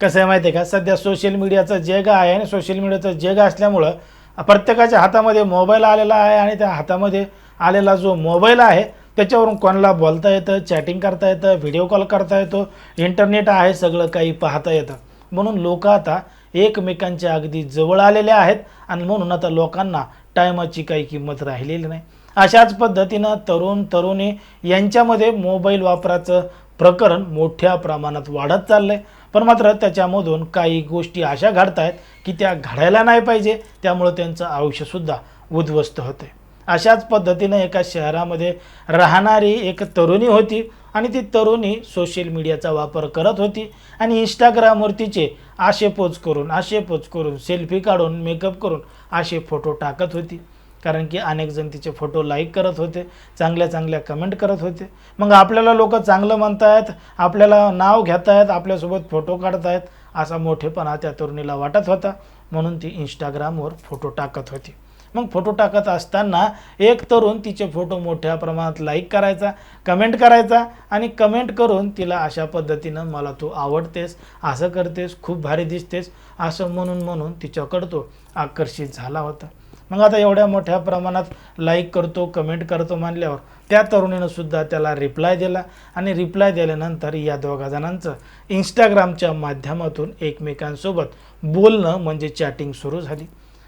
कसं आहे माहिती आहे का? सध्या सोशल मीडियाचं जग आहे आणि सोशल मीडियाचं जग असल्यामुळं प्रत्येकाच्या हातामध्ये मोबाईल आलेला आहे आणि त्या हातामध्ये आलेला जो मोबाईल आहे त्याच्यावरून कोणाला बोलता येतं चॅटिंग करता येतं व्हिडिओ कॉल करता येतो इंटरनेट आहे सगळं काही पाहता येतं. म्हणून लोक आता एकमेकांच्या अगदी जवळ आलेले आहेत आणि म्हणून आता लोकांना टायमाची काही किंमत राहिलेली नाही. अशाच पद्धतीनं तरुण तरुणी यांच्यामध्ये मोबाईल वापराचं प्रकरण मोठ्या प्रमाणात वाढत चाललं आहे पण मात्र त्याच्यामधून काही गोष्टी अशा घडत आहेत की त्या घडायला नाही पाहिजे त्यामुळं त्यांचं आयुष्यसुद्धा उद्ध्वस्त होतं. आहे अशाच पद्धतीनं एका शहरामध्ये राहणारी एक तरुणी होती आणि ती तरुणी सोशल मीडियाचा वापर करत होती आणि इंस्टाग्रामवर तिचे आशे पोच करून आशे पोच करून सेल्फी काढून मेकअप करून असे फोटो टाकत होती. कारण की अनेक जण तिचे फोटो लाईक करत होते चांगल्या चांगल्या कमेंट करत होते. मग आपल्याला लोक चांगलं म्हणतायत आपल्याला नाव घेत आहेत आपल्यासोबत फोटो काढतायत असा मोठेपणा त्या तरुणीला वाटत होता. म्हणून ती इंस्टाग्रामवर फोटो टाकत होती. मग फोटो टाकत असताना एक तरुण तिचे फोटो मोठ्या प्रमाणात लाईक करायचा कमेंट करायचा आणि कमेंट करून तिला अशा पद्धतीनं मला तू आवडतेस असं करतेस खूप भारी दिसतेस असं म्हणून म्हणून तिच्याकडं तो आकर्षित झाला होता. मग आता एवढ्या मोठ्या प्रमाणात लाईक करतो कमेंट करतो मानल्यावर त्या तरुणीनं सुद्धा त्याला रिप्लाय दिला आणि रिप्लाय दिल्यानंतर या दोघा जणांचं इंस्टाग्रामच्या माध्यमातून एकमेकांसोबत बोलणं म्हणजे चॅटिंग सुरू झाली.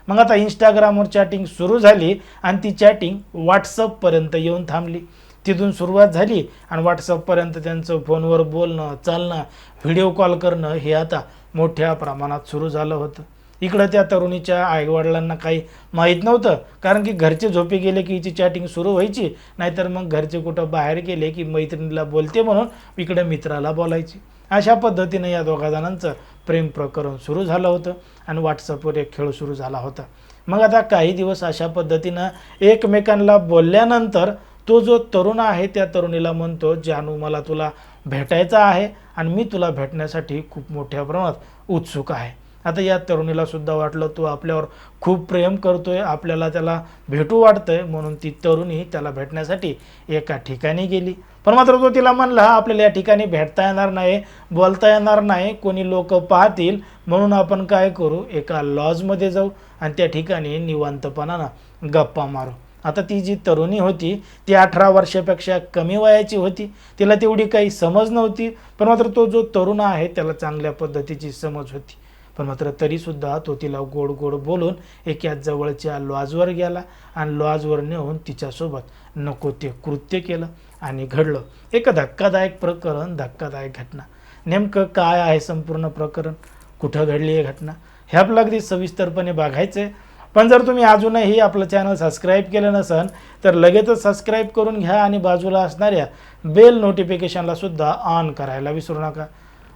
मग आता इंस्टाग्रामवर चॅटिंग सुरू झाली आणि ती चॅटिंग व्हॉट्सअपपर्यंत येऊन थांबली. तिथून सुरुवात झाली आणि व्हॉट्सअपपर्यंत त्यांचं फोनवर बोलणं चालणं व्हिडिओ कॉल करणं हे आता मोठ्या प्रमाणात सुरू झालं होतं. इकडं त्या तरुणीच्या आईवडिलांना काही माहीत नव्हतं. कारण की घरचे झोपे गेले की हिची चॅटिंग सुरू व्हायची. नाहीतर मग घरचे कुठं बाहेर गेले की मैत्रिणीला बोलते म्हणून इकडं मित्राला बोलायची. अशा पद्धतीनं या दोघा जणांचं प्रेम प्रकरण सुरू झालं होतं आणि व्हॉट्सअपवर एक खेळ सुरू झाला होता. मग आता काही दिवस अशा पद्धतीनं एकमेकांना बोलल्यानंतर तो जो तरुण आहे त्या तरुणीला म्हणतो जानू मला तुला भेटायचं आहे आणि मी तुला भेटण्यासाठी खूप मोठ्या प्रमाणात उत्सुक आहे. आता या तरुणीला सुद्धा वाटलं तो आपल्यावर खूप प्रेम करतोय आपल्याला त्याला भेटू वाटतंय. म्हणून ती तरुणी त्याला भेटण्यासाठी एका ठिकाणी गेली. पण मात्र तो तिला म्हणला आपल्याला या ठिकाणी भेटता येणार नाही बोलता येणार नाही कोणी लोक पाहतील म्हणून आपण काय करू? एका लॉजमध्ये जाऊ आणि त्या ठिकाणी निवांतपणानं गप्पा मारू. आता ती जी तरुणी होती ती अठरा वर्षापेक्षा कमी वयाची होती. तिला तेवढी काही समज नव्हती पण मात्र तो जो तरुण आहे त्याला चांगल्या पद्धतीची समज होती. पण मात्र तरीसुद्धा तो तिला गोड गोड बोलून एका जवळच्या लॉजवर गेला आणि लॉजवर नेऊन तिच्यासोबत नको ते कृत्य केलं आणि घडलं. एक धक्कादायक प्रकरण धक्कादायक घटना. नेमकं काय आहे संपूर्ण प्रकरण? कुठं घडली आहे घटना? हे आपलं अगदी सविस्तरपणे बघायचं आहे पण जर तुम्ही अजूनही आपलं चॅनल सबस्क्राईब केलं नसन तर लगेचच सबस्क्राईब करून घ्या आणि बाजूला असणाऱ्या बेल नोटिफिकेशनला सुद्धा ऑन करायला विसरू नका.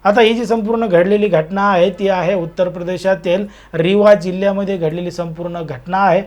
आता ही जी संपूर्ण घडलेली घटना आहे ती आहे उत्तर प्रदेशातील रिवा जिल्ह्यामध्ये घडलेली संपूर्ण घटना आहे.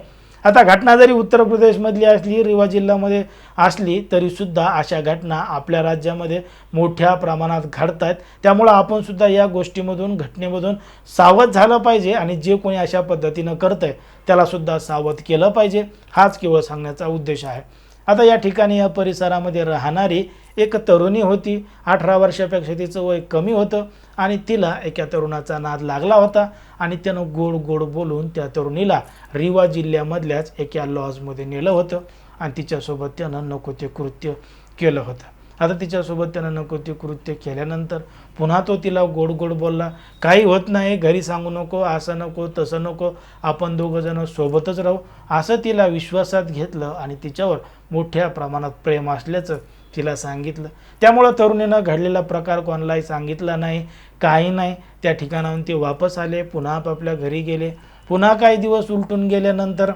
आता घटना जरी उत्तर प्रदेशमधली असली रिवा जिल्ह्यामध्ये असली तरीसुद्धा अशा घटना आपल्या राज्यामध्ये मोठ्या प्रमाणात घडत आहेत त्यामुळं आपणसुद्धा या गोष्टीमधून घटनेमधून सावध झालं पाहिजे आणि जे कोणी अशा पद्धतीनं करतं आहे त्यालासुद्धा सावध केलं पाहिजे. हाच केवळ सांगण्याचा उद्देश आहे. आता या ठिकाणी या परिसरामध्ये राहणारी एक तरुणी होती. अठरा वर्षापेक्षा तिचं वय कमी होतं आणि तिला एका तरुणाचा नाद लागला होता आणि त्यानं गोड गोड बोलून त्या तरुणीला रिवा जिल्ह्यामधल्याच एका लॉजमध्ये नेलं होतं आणि तिच्यासोबत त्यानं नको ते कृत्य केलं होतं. आता तिच्यासोबत त्यानं नको ते कृत्य केल्यानंतर पुन्हा तो तिला गोड गोड बोलला काही होत नाही घरी सांगू नको असं नको तसं नको आपण दोघंजणं सोबतच राहू. असं तिला विश्वासात घेतलं आणि तिच्यावर मोठ्या प्रमाणात प्रेम असल्याचं तिला सांगितलं. त्यामुळं तरुणीनं घडलेला प्रकार कोणालाही सांगितला नाही काही नाही. त्या ठिकाणाहून ते वापस आले पुन्हा आपापल्या घरी गेले. पुन्हा काही दिवस उलटून गेल्यानंतर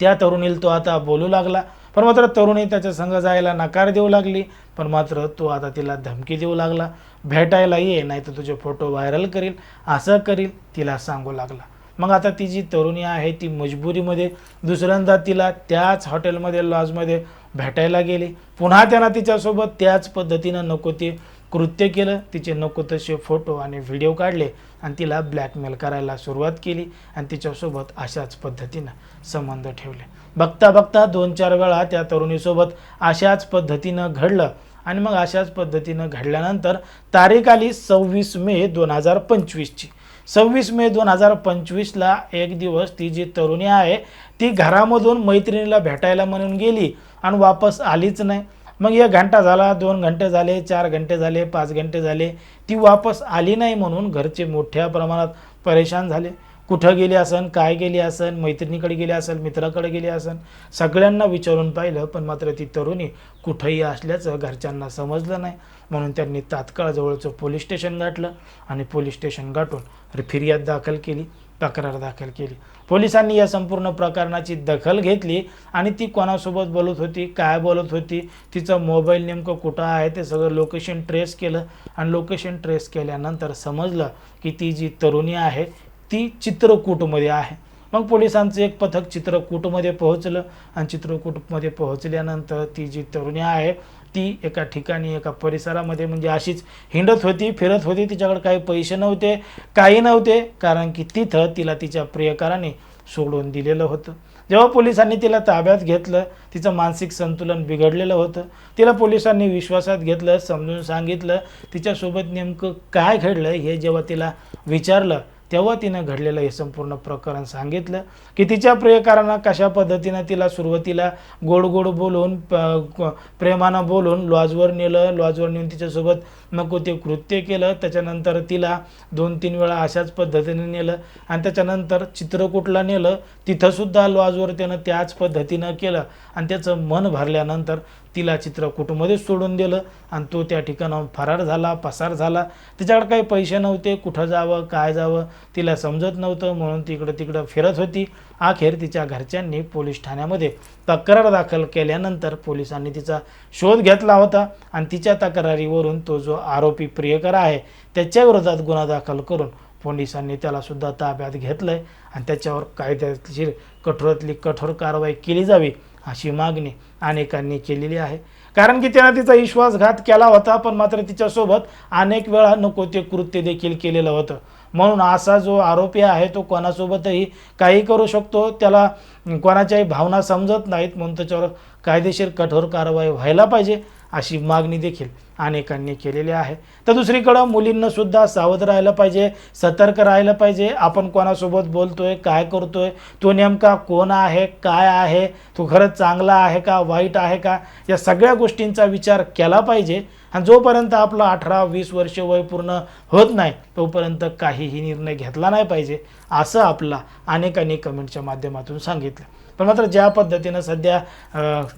त्या तरुणीला तो आता बोलू लागला. पण मात्र तरुणी त्याच्या संग जायला नकार देऊ लागली. पण मात्र तो आता तिला धमकी देऊ लागला. भेटायला ये नाही तर तुझे फोटो व्हायरल करील असं करील तिला सांगू लागला. मग आता ती जी तरुणी आहे ती मजबुरीमध्ये दुसऱ्यांदा तिला त्याच हॉटेलमध्ये लॉजमध्ये भेटायला गेली. पुन्हा त्यांना तिच्यासोबत त्याच पद्धतीनं नको ते कृत्य केलं तिचे नको तसे फोटो आणि व्हिडिओ काढले आणि तिला ब्लॅकमेल करायला सुरुवात केली आणि तिच्यासोबत अशाच पद्धतीनं संबंध ठेवले. बघता बघता दोन चार वेळा त्या तरुणीसोबत अशाच पद्धतीनं घडलं आणि मग अशाच पद्धतीनं घडल्यानंतर तारीख आली सव्वीस मे दोन हजार पंचवीसची. सव्वीस मे दोन हजार पंचवीसला एक दिवस ती जी तरुणी आहे ती घरामधून मैत्रिणीला भेटायला म्हणून गेली आणि वापस आलीच नाही. मग एक घंटा झाला दोन घंटे झाले चार घंटे झाले पाच घंटे झाले. ती वापस आली नाही म्हणून घरचे मोठ्या प्रमाणात परेशान झाले. कुठं गेली असन काय गेली असन मैत्रिणीकडे गेली असेल मित्राकडे गेली असन सगळ्यांना विचारून पाहिलं पण मात्र ती तरुणी कुठंही असल्याचं घरच्यांना समजलं नाही. म्हणून त्यांनी तात्काळ जवळचं पोलीस स्टेशन गाठलं आणि पोलीस स्टेशन गाठून फिर्याद दाखल केली तक्रार दाखल केली. पोलिसांनी या संपूर्ण प्रकरणाची दखल घेतली आणि ती कोणासोबत बोलत होती काय बोलत होती तिचं मोबाईल नेमकं कुठं आहे ते सगळं लोकेशन ट्रेस केलं आणि लोकेशन ट्रेस केल्यानंतर समजलं की ती जी तरुणी आहे ती चित्रकूटमध्ये आहे. मग पोलिसांचं एक पथक चित्रकूटमध्ये पोहोचलं आणि चित्रकूटमध्ये पोहोचल्यानंतर ती जी तरुणी आहे ती एका ठिकाणी एका परिसरामध्ये म्हणजे अशीच हिंडत होती फिरत होती. तिच्याकडे काही पैसे नव्हते काही नव्हते कारण की तिथं तिला तिच्या प्रियकाराने सोडून दिलेलं होतं. जेव्हा पोलिसांनी तिला ताब्यात घेतलं तिचं मानसिक संतुलन बिघडलेलं होतं. तिला पोलिसांनी विश्वासात घेतलं समजून सांगितलं तिच्यासोबत नेमकं काय घडलं हे जेव्हा तिला विचारलं तेव्हा तिनं घडलेलं हे संपूर्ण प्रकरण सांगितलं की तिच्या प्रियकारांना कशा पद्धतीनं तिला सुरुवातीला गोड गोड बोलून प- प्रेमानं बोलून लॉजवर नेलं लॉजवर नेऊन तिच्यासोबत नको ते कृत्य केलं त्याच्यानंतर तिला दोन तीन वेळा अशाच पद्धतीने नेलं आणि त्याच्यानंतर चित्रकूटला नेलं. तिथंसुद्धा लॉजवर त्यानं त्याच पद्धतीनं केलं आणि त्याचं मन भरल्यानंतर तिला चित्रकूटमध्ये सोडून दिलं आणि तो त्या ठिकाणाहून फरार झाला पसार झाला. तिच्याकडे काही पैसे नव्हते कुठं जावं काय जावं तिला समजत नव्हतं. म्हणून तिकडं तिकडं फिरत होती. अखेर तिच्या घरच्यांनी पोलीस ठाण्यामध्ये तक्रार दाखल केल्यानंतर पोलिसांनी तिचा शोध घेतला होता आणि तिच्या तक्रारीवरून तो जो आरोपी प्रियकर आहे त्याच्याविरोधात गुन्हा दाखल करून पोलिसांनी त्याला सुद्धा ताब्यात आहे आणि त्याच्यावर कायद्याशीर कठोरातली कठोर कारवाई केली जावी अशी मागणी अनेकांनी केलेली आहे. कारण की त्यानं तिचा विश्वासघात केला होता पण मात्र तिच्यासोबत अनेक वेळा नको ते कृत्य देखील केलेलं होतं. म्हणून असा जो आरोपी आहे तो कोणासोबतही काही करू शकतो त्याला कोणाच्याही भावना समजत नाहीत म्हणून त्याच्यावर कायदेशीर कठोर कारवाई व्हायला पाहिजे. अशी मागणी देखील अनेकांनी केलेली आहे. तर दुसरीकडं मुलींना सुद्धा सावध राहायला पाहिजे सतर्क राहायला पाहिजे. आपण कोणासोबत बोलतोय काय करतोय तो नेमका कोण आहे काय आहे तो खरंच चांगला आहे का वाईट आहे का या सगळ्या गोष्टींचा विचार केला पाहिजे. आणि जोपर्यंत आपलं अठरा वीस वर्ष वय पूर्ण होत नाही तोपर्यंत काहीही निर्णय घेतला नाही पाहिजे असं आपला अनेकांनी कमेंटच्या माध्यमातून सांगितलं. पण मात्र ज्या पद्धतीनं सध्या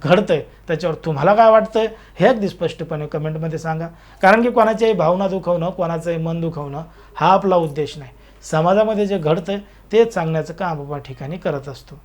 घडतंय त्याच्यावर तुम्हाला काय वाटतंय हे अगदी स्पष्टपणे कमेंटमध्ये सांगा. कारण की कोणाच्याही भावना दुखवणं कोणाचंही मन दुखवणं हा आपला उद्देश नाही. समाजामध्ये जे घडतंय तेच सांगण्याचं काम आपण ठिकाणी करत असतो.